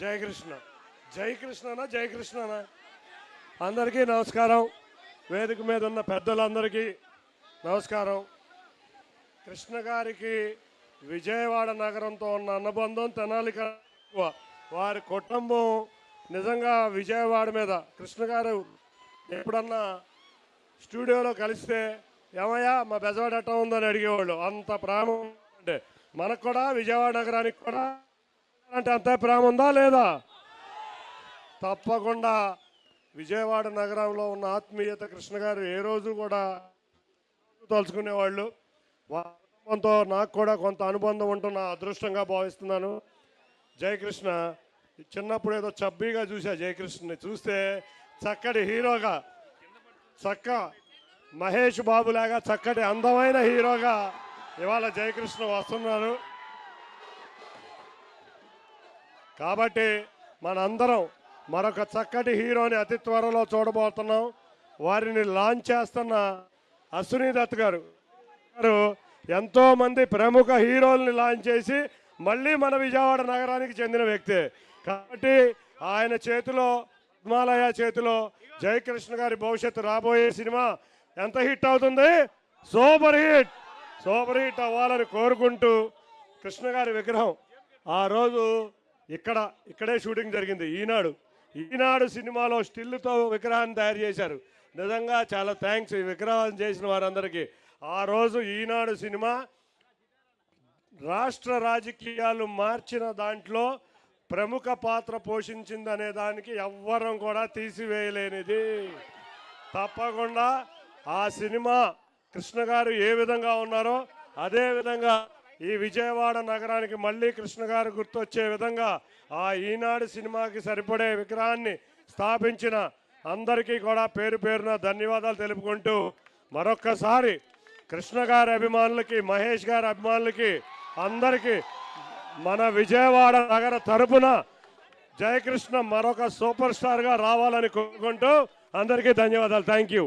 జయకృష్ణ జయకృష్ణనా జయకృష్ణనా అందరికీ నమస్కారం. వేదిక మీద ఉన్న పెద్దలందరికీ నమస్కారం. కృష్ణ గారికి విజయవాడ నగరంతో ఉన్న అనుబంధం తెనాలి వారి కుటుంబం నిజంగా విజయవాడ మీద. కృష్ణ గారు ఎప్పుడన్నా స్టూడియోలో కలిస్తే ఏమయ్యా మా బెజవాడ ఎట్ట ఉందని అడిగేవాళ్ళు. అంత ప్రేమ అంటే మనకు కూడా విజయవాడ నగరానికి కూడా అంటే అంత ప్రేమ ఉందా లేదా? తప్పకుండా. విజయవాడ నగరంలో ఉన్న ఆత్మీయత కృష్ణ గారు ఏ రోజు కూడా తలుచుకునేవాళ్ళు. వారి కుటుంబంతో నాకు కూడా కొంత అనుబంధం ఉంటున్న అదృష్టంగా భావిస్తున్నాను. జయకృష్ణ చిన్నప్పుడు ఏదో చబ్బీగా చూసా జయకృష్ణని చూస్తే చక్కటి హీరోగా చక్క మహేష్ బాబులాగా చక్కటి అందమైన హీరోగా ఇవాళ జయకృష్ణ వస్తున్నారు. కాబట్టి మనందరం మరొక చక్కటి హీరోని అతి త్వరలో చూడబోతున్నాం. వారిని లాంచ్ చేస్తున్న అశ్విని దత్ గారు. గారు ఎంతోమంది ప్రముఖ హీరోల్ని లాంచ్ చేసి మళ్ళీ మన విజయవాడ నగరానికి చెందిన వ్యక్తే. కాబట్టి ఆయన చేతిలో పద్మాలయ చేతిలో జయకృష్ణ గారి భవిష్యత్తు రాబోయే సినిమా ఎంత హిట్ అవుతుంది? Super hit! సూపర్ హిట్ అవ్వాలని కోరుకుంటూ కృష్ణ గారి విగ్రహం ఆ రోజు ఇక్కడ ఇక్కడే షూటింగ్ జరిగింది. ఈనాడు ఈనాడు సినిమాలో స్టిల్తో విగ్రహాన్ని తయారు చేశారు. నిజంగా చాలా థ్యాంక్స్ ఈ విగ్రహం చేసిన వారందరికీ. ఆ రోజు ఈనాడు సినిమా రాష్ట్ర రాజకీయాలు మార్చిన దాంట్లో ప్రముఖ పాత్ర పోషించిందనే దానికి ఎవ్వరం కూడా తీసివేయలేనిది. తప్పకుండా ఆ సినిమా కృష్ణ గారు ఏ విధంగా ఉన్నారో అదే విధంగా ఈ విజయవాడ నగరానికి మళ్ళీ కృష్ణ గారు గుర్తొచ్చే విధంగా ఆ ఈనాడు సినిమాకి సరిపడే విగ్రహాన్ని స్థాపించిన అందరికీ కూడా పేరు పేరున ధన్యవాదాలు తెలుపుకుంటూ మరొక్కసారి కృష్ణ గారి అభిమానులకి మహేష్ గారి అభిమానులకి అందరికీ మన విజయవాడ నగర తరపున జయకృష్ణ మరొక సూపర్ స్టార్గా రావాలని కోరుకుంటూ అందరికీ ధన్యవాదాలు. Thank you.